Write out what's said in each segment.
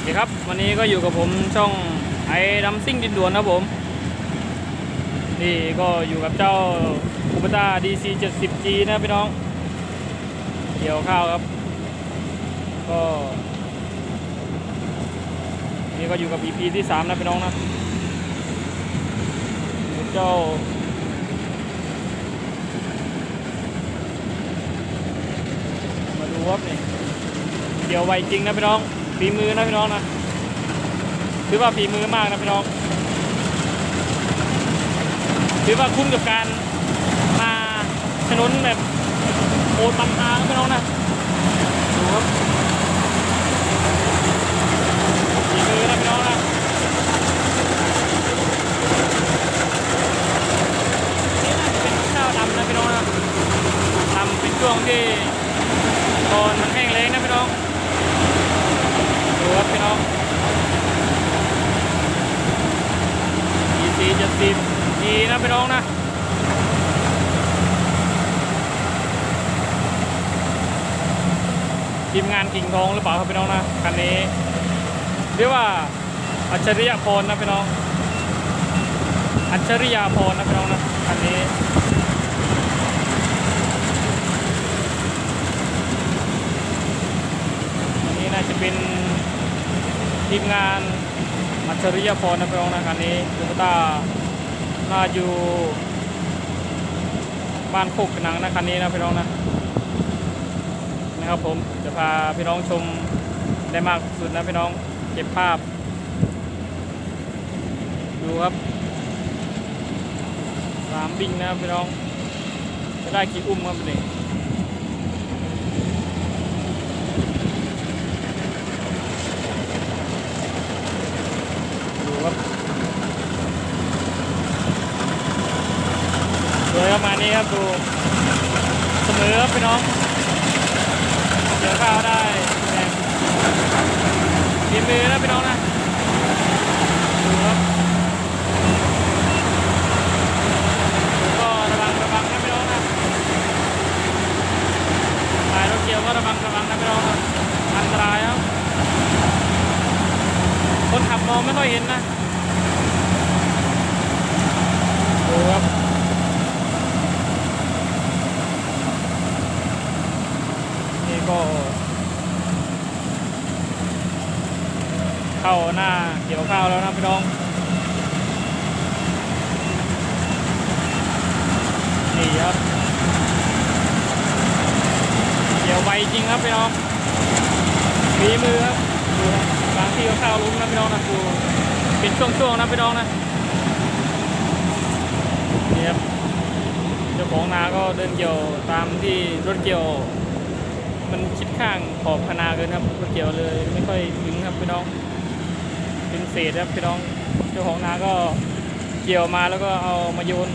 วัสดีครับ วันนี้ก็อยู่กับผมช่องไอ้ดัมซิ่งดินด่วนครับผม นี่ก็อยู่กับเจ้าคูปต้า DC 70G นะพี่น้อง เกี่ยวข้าวครับ ก็นี่ก็อยู่กับ EP ที่ 3 นะพี่น้องนะเจ้ามาดูครับนี่เกี่ยวไวจริงนะพี่น้อง ฝีมือนะพี่น้องนะถือว่าฝีมือมากนะพี่น้องถือว่าคุ้มกับการมาถนนแบบโอดปันทางพี่น้องนะดูครับฝีมือนะพี่น้องนะนี่น่าจะเป็นข้าวดำนะพี่น้องนะทำเป็นช่วงที่ ตอนมันแห้งแล้งนะพี่น้อง ดูครับพี่น้องดีซีจะสิบดีนะ พี่น้องนะทีมงานกิ่งทองหรือเปล่าครับพี่น้องนะคันนี้เรียกว่าอัจฉริยะพรนะพี่น้อง อัจฉริยะพรนะพี่น้องนะคันนี้อันนี้น่าจะเป็นทีมงานมัชริยพรนะพี่น้องนะคันนี้ลูกตา น่าอยู่บ้านโคกกหนังนะคันนี้นะพี่น้องนะนะครับผมจะพาพี่น้องชมได้มากสุดนะพี่น้องเก็บภาพ ดูครับสามบิงนะพี่น้องจะได้กี่อุ้มครับนี่ ดูครับสวย ประมาณนี้ครับดูเสมอครับพี่น้องเดี๋ยวข้าวได้ดีมือนะพี่น้องนะดูครับดูก็ระวังระวังนะพี่น้องนะถ่ายรถเกี่ยวก็ระวังระวังนะพี่น้องนะอันตรายครับ คนขับมองไม่ค่อยเห็นนะ ดูครับ นี่ก็ เข้า หน้าเกี่ยวข้าวแล้วนะพี่น้องนี่ครับเกี่ยวไวจริงครับพี่น้องฝีมือครับดูนะบางที่ก็ข้าวลุ้มนะพี่น้องนะดูเป็นช่วงๆนะพี่น้องนะนี่ครับเจ้าของนาก็เดินเกี่ยวตามที่รถเกี่ยว มันชิดข้างขอบคนาเกินครับรถเกี่ยวเลยไม่ค่อยถึงครับพี่น้อง นเศษครับพี่น้องเจ้าของนาก็เกี่ยวมาแล้วก็เอามาโยน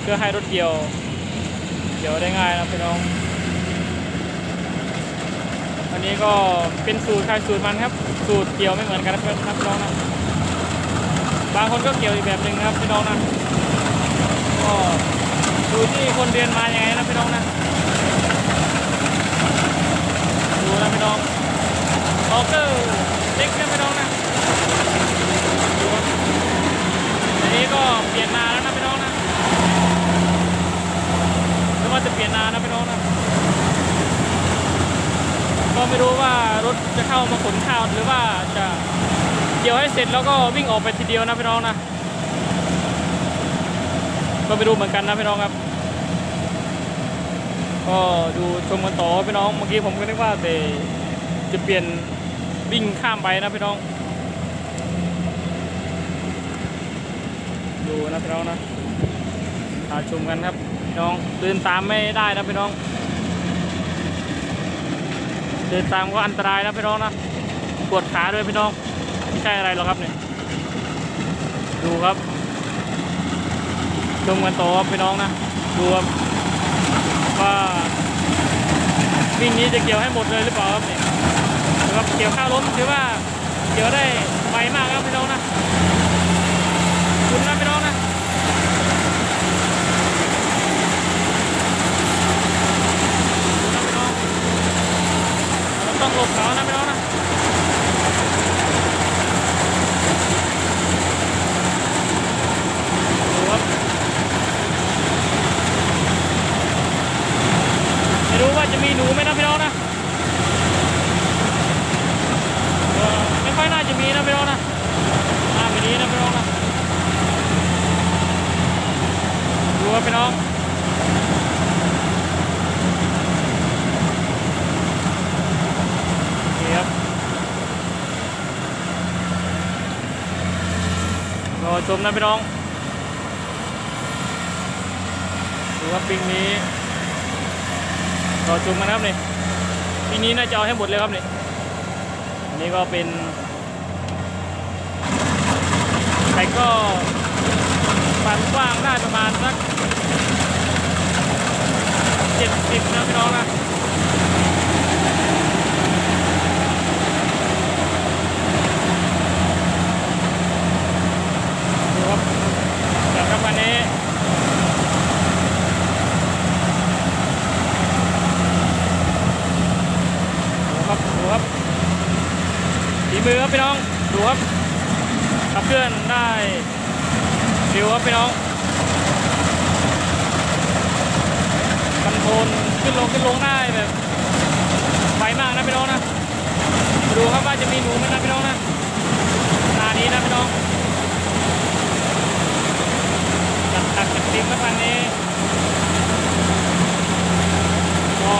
เพื่อให้รถเกี่ยว เกี่ยวได้ง่ายนะพี่น้อง อันนี้ก็เป็นสูตรใครสูตรมันครับ สูตรเกี่ยวไม่เหมือนกันนะครับพี่น้องนะบางคนก็เกี่ยวอีกแบบหนึ่งครับพี่น้องนะก็ดูที่คนเรียนมาอย่างไงนะพี่น้องนะดูนะพี่น้องออกเกอร์ เล็กนะพี่น้องนะอันนี้ก็เปลี่ยนนาแล้วนะพี่น้องนะไม่ว่าจะเปลี่ยนนานะพี่น้องนะ ก็ไม่รู้ว่ารถจะเข้ามาขนข้าวหรือว่าจะเกี่ยวให้เสร็จแล้วก็วิ่งออกไปทีเดียวนะพี่น้องนะ ก็ไม่รู้เหมือนกันนะพี่น้องครับ ก็ดูชมกันต่อพี่น้อง เมื่อกี้ผมก็นึกว่าแต่จะเปลี่ยน วิ่งข้ามไปนะพี่น้อง ดูนะพี่น้องนะตาชมกันครับพี่น้องเดินตามไม่ได้นะพี่น้อง เดินตามก็อันตรายนะพี่น้องนะปวดขาด้วยพี่น้องไม่ใช่อะไรหรอกครับเนี่ยดูครับชมกันต่อครับพี่น้องนะดูครับว่าวิ่งนี้จะเกี่ยวให้หมดเลยหรือเปล่าครับเนี่ย ถือว่เกี่ยวข้าวล้มถือว่าเกี่ยวได้ไวมากครับพี่น้องนะคุณนะพี่น้องนะต้องลงเขานะพี่น้องนะไม่รู้ว่าจะมีหนูไหมนะพี่น้องนะ ค่อยน่าจะมีนะพี่น้องนะมาแบบนี้นะพี่น้องนะดูว่าพี่น้องนี่ครับรอชมนะพี่น้องดูว่าปิงนี้รอชมกันะครับนี่ปีนี้น่าจะเอาให้หมดเลยครับนี่นี่ก็เป็น ไข่ก็ความกว้างได้ประมาณสักเจ็ดสิบนะพี่น้องนะครับจากวันนี้ดูครับดูครับฝีมือครับพี่น้อง ดูครับ เคลื่อนได้เร็วครับพี่น้องคอนโทรลขึ้นลงขึ้นลงได้แบบไวมากนะพี่น้องนะดูครับว่าจะมีหนูไหมนะพี่น้องนะนานี้นะพี่น้องจัดตักจัดเต็มแล้ววันนี้ก็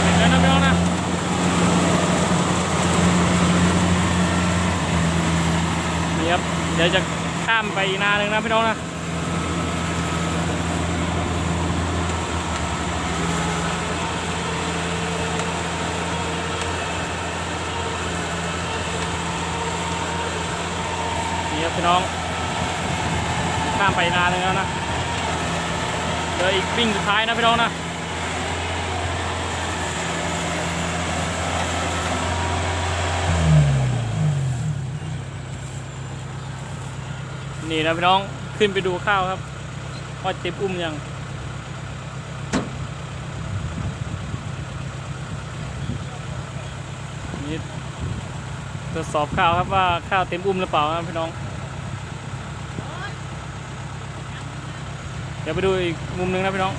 เสร็จแล้วนะพี่น้องนะนี่ครับเดี๋ยวจะข้ามไปอีกนาหนึ่งนะพี่น้องนะนี่ครับพี่น้อง ข้ามไปนาหนึ่งแล้วนะเดี๋ยวอีกวิ่งสุดท้ายนะพี่น้องนะ นี่นะพี่น้องขึ้นไปดูข้าวครับว่าเต็มอุ้มยังนี่ตรวจสอบข้าวครับว่าข้าวเต็มอุ้มหรือเปล่าครับพี่น้อง เดี๋ยวไปดูอีกมุมหนึงนะพี่น้อง